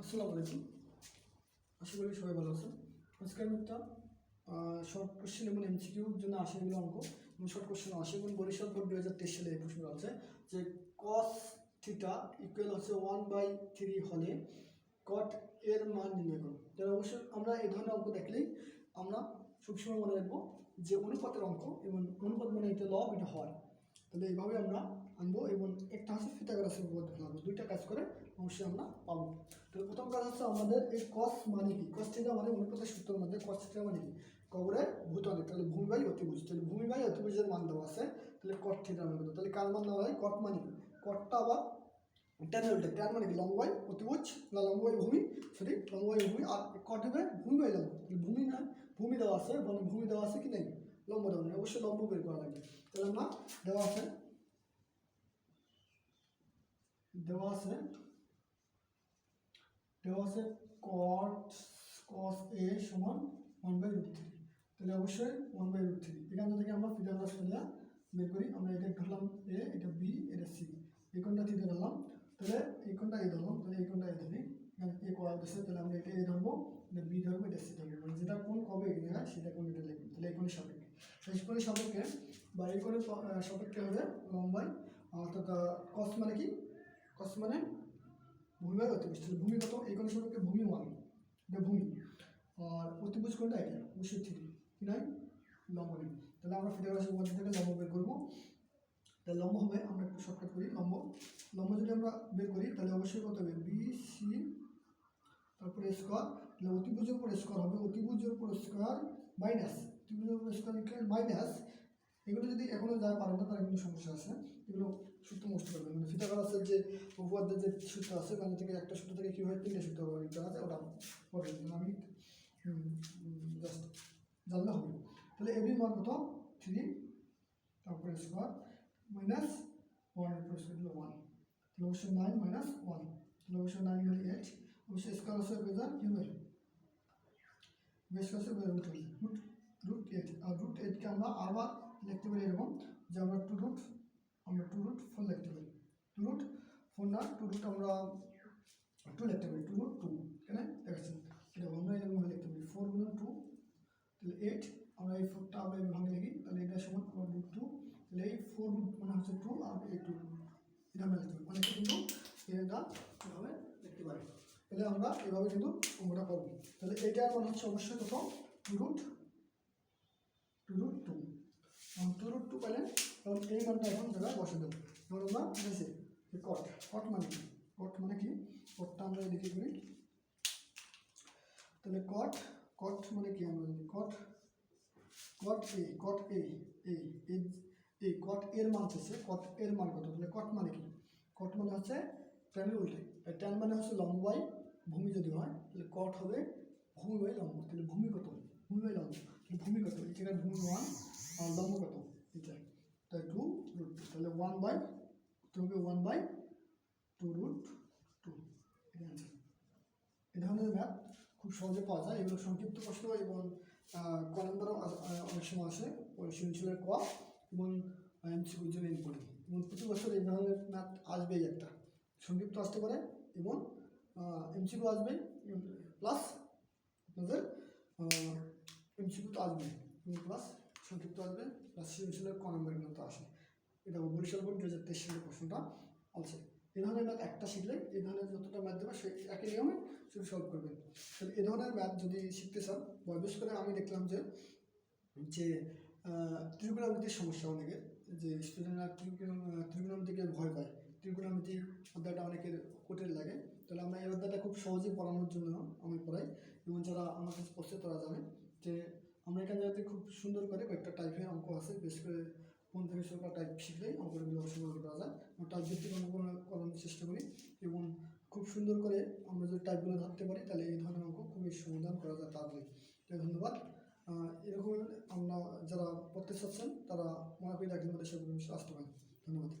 আসসালামু আলাইকুম। আশা করি সবাই ভালো আছেন। আজকে আমি একটা শর্ট কোশ্চেন এবং এমসিকিউর জন্য আশি এগুলো অঙ্ক এবং শর্ট কোশ্চেন আশি এবং বরিশাল বোর্ড দু হাজার তেইশ সালে এই প্রশ্ন আছে যে কস থিটা ইকুয়াল হচ্ছে ওয়ান বাই থ্রি হলে কট এর মান নির্ণয় করুন তাহলে অবশ্যই আমরা এই ধরনের অঙ্ক দেখলেই আমরা সবসময় মনে রাখব যে অনুপাতের অঙ্ক এবং অনুপাত মানে এটা লব এটা হয়। তাহলে এইভাবে আমরা আনব এবং একটা হচ্ছে ফিতাগরাসের উপর লাগবো দুইটা কাজ করে অবশ্যই আমরা পাবো। তাহলে প্রথম কাজ হচ্ছে আমাদের এই কস মানে কি? কস থিটা মানে অনুপাতের সূত্রের মধ্যে কস থিটা মানে কি? কবরে ভূতলে। তাহলে ভূমি বাই অতিভুজ। তাহলে ভূমি বাই অতিভুজের মান দেওয়া আছে। তাহলে কট থিটা মানে তাহলে কার মান দেওয়া হয়? কট মানে কি? কটটা আবার ট্যান উল্টে ট্যান মানে কি? লম্বাই অতিভুজ না লম্বাই ভূমি? সরি লম্বাই ভূমি। আর কট হবে ভূমি বাই লম্ব ভূমি না, ভূমি দেওয়া আছে। মানে ভূমি দেওয়া আছে কি নেই? লম্ব দেওয়া নেই। অবশ্যই লম্ব বের করা লাগবে। দেওয়া আছে। দেওয়া আছে। দেওয়া আছে কট কস এ সমান ওয়ান বাই রুট থ্রি তাহলে অবশ্যই ওয়ান বাই রুট থ্রি এখান থেকে আমরা ফিটাগরাস ফেলা বের করি। আমরা এটা ধরলাম এ এটা বি এটা সি এই কোনটা থিটা ধরলাম। তাহলে এই কোনটা এ ধরলাম। তাহলে এই কোনটা এ ধরি। এ করা হচ্ছে তাহলে আমরা এটা এ ধরবো। বি ধরবো, এটা সি ধরবো। মানে যেটা কোন কবে সেটা কোন এটা লিখব। তাহলে এই কোণের সাপেক্ষে। শেষ কোণের সাপেক্ষে বা এই কোণের সাপেক্ষে হবে লম্বাই অর্থাৎ কস মানে কি? কস মানে ভূমি বাই অতিভুজ। তাহলে ভূমি কত? এই কোণের সাপেক্ষে ভূমি ওয়ান। এটা ভূমি। আর অতিভুজ কোণটা এটা অবশ্যই থ্রি। কি নয় লম্ব তাহলে আমরা ফিটাগরাসের মধ্যে থেকে লম্ব বের করব। তাহলে লম্ব হবে, আমরা একটু শর্টকাট করি, লম্ব। লম্ব যদি আমরা বের করি, তাহলে অবশ্যই কত হবে? বি সি তারপরে স্কোয়ার তাহলে অতিভুজের উপর স্কোয়ার হবে। অতিভুজের উপর স্কোয়ার মাইনাস মাইনাস এগুলো যদি এখনও যা পারেন না তার কিন্তু সমস্যা আছে। এগুলো সূত্র মুষ্ট করবেন মানে ফিটাগরাসের যে উপপাদ্যের যে সূত্র আছে ওখান থেকে একটা সূত্র থেকে কী হয়, তিনটে সূত্র হবে একটা আছে ওটা পরে আমি জাস্ট জানলে হবে। তাহলে এবির মান কত? থ্রি তারপরে স্কোয়ার মাইনাস ওয়ান স্কোয়ার দিলে ওয়ান তাহলে অবশ্যই নাইন মাইনাস ওয়ান তাহলে অবশ্যই নাইন মানে এইট অবশ্যই স্কোয়ার আছে বেজার কী হবে বেশ আছে রুট রুট এইট আর রুট এইটকে আমরা আবার লিখতে পারি এরকম, যে আমরা টু রুট আমরা টু রুট ফোর লিখতে পারি। টু রুট ফোর না টু রুট আমরা টু লিখতে পারি টু রুট টু এখানে দেখাচ্ছেন। এটা আমরা এরকম লিখতে পারি ফোর গুণ টু তাহলে এইট আমরা এই ফোরটা আমরা এভাবে লিখি তাহলে এটা সমান আমার রুট টু তাহলে এই ফোর রুট মানে হচ্ছে টু আর এই টু এটা আমরা লিখতে পারি। অনেকে কিন্তু এটা এভাবে লিখতে পারি। তাহলে আমরা এভাবে কিন্তু অঙ্কটা করব। তাহলে এইটার মানে হচ্ছে অবশ্যই two root two root two two root two পেলেন তখন এই মানটা এখন জায়গায় বসে দেবো। এবার আমরা দেখছি কট কট মানে কি? কট মানে কি? কটটা আমরা এদিকে করি। তাহলে কট কট মানে কি আমরা জানি? কট কট এ কট এ এই কট এর মান হচ্ছে কট এর মান কত? তাহলে কট মানে কি? কট মানে হচ্ছে ট্যানের উল্টে। ট্যান মানে হচ্ছে লম্বাই ভূমি যদি হয়, তাহলে কট হবে ভূমি বাই লম্ব। তাহলে ভূমি কত? ভূমি বাই লম্ব। ভূমি কত? এই জায়গায় ভূমি ওয়ান আর লম্ব কত? এটা। তাই টু রুট টু তাহলে ওয়ান বাই তো হবে one by two root two এটা অ্যান্সার এই ধরনের ম্যাথ খুব সহজে পাওয়া যায়। এগুলো সংক্ষিপ্ত প্রশ্ন এবং ক নম্বরও অনেক সময় আসে। ওই সৃজনশীলের ক এবং এমসিকিউর জন্য ইম্পর্টেন্ট এবং প্রতি বছর এই ধরনের ম্যাথ আসবেই একটা। সংক্ষিপ্ত আসতে পারে এবং এমসিকিউ আসবে। প্লাস আপনাদের এমসিকিউ তো আসবে প্লাস সংক্ষিপ্ত আসবে প্লাস সৃজনশীলের ক নম্বরের মতো আসে। এটা বরিশাল বোর্ড দু হাজার তেইশ সালের প্রশ্নটা। আছে এই ধরনের ম্যাথ একটা শিখলে এই ধরনের যতটা ম্যাথ দেবে সে একই নিয়মে শুধু সলভ করবেন তাহলে এই ধরনের ম্যাথ যদি শিখতে চান বা বিশেষ করে আমি দেখলাম যে যে ত্রিকোণামিতির সমস্যা অনেকে, যে স্টুডেন্টরা ত্রিকোণামিতিকে ভয় পায়। ত্রিকোণামিতি অধ্যায়টা অনেকের কঠিন লাগে। তাহলে আমরা এই অধ্যায়টা খুব সহজে পড়ানোর জন্য আমি পড়াই। এবং যারা আমার কাছে পড়ছে তারা জানে। যে আমরা এখানে যাতে খুব সুন্দর করে কয়েকটা টাইপের অঙ্ক আছে বিশেষ করে কোন থেকে ষোলোটা টাইপ শিখলেই অঙ্কগুলো সুন্দর করা যায়। টাইপ ভিত্তিক অঙ্ক করানোর চেষ্টা করি এবং খুব সুন্দর করে আমরা যদি টাইপগুলো ধরতে পারি, তাহলে এই ধরনের অঙ্ক খুবই সমাধান করা যায় তাড়াতাড়ি। ধন্যবাদ। এরকম আমরা যারা পড়তে চাচ্ছেন, তারা মনে করি একদিন মধ্যে সেগুলো আসতে পারেন। ধন্যবাদ।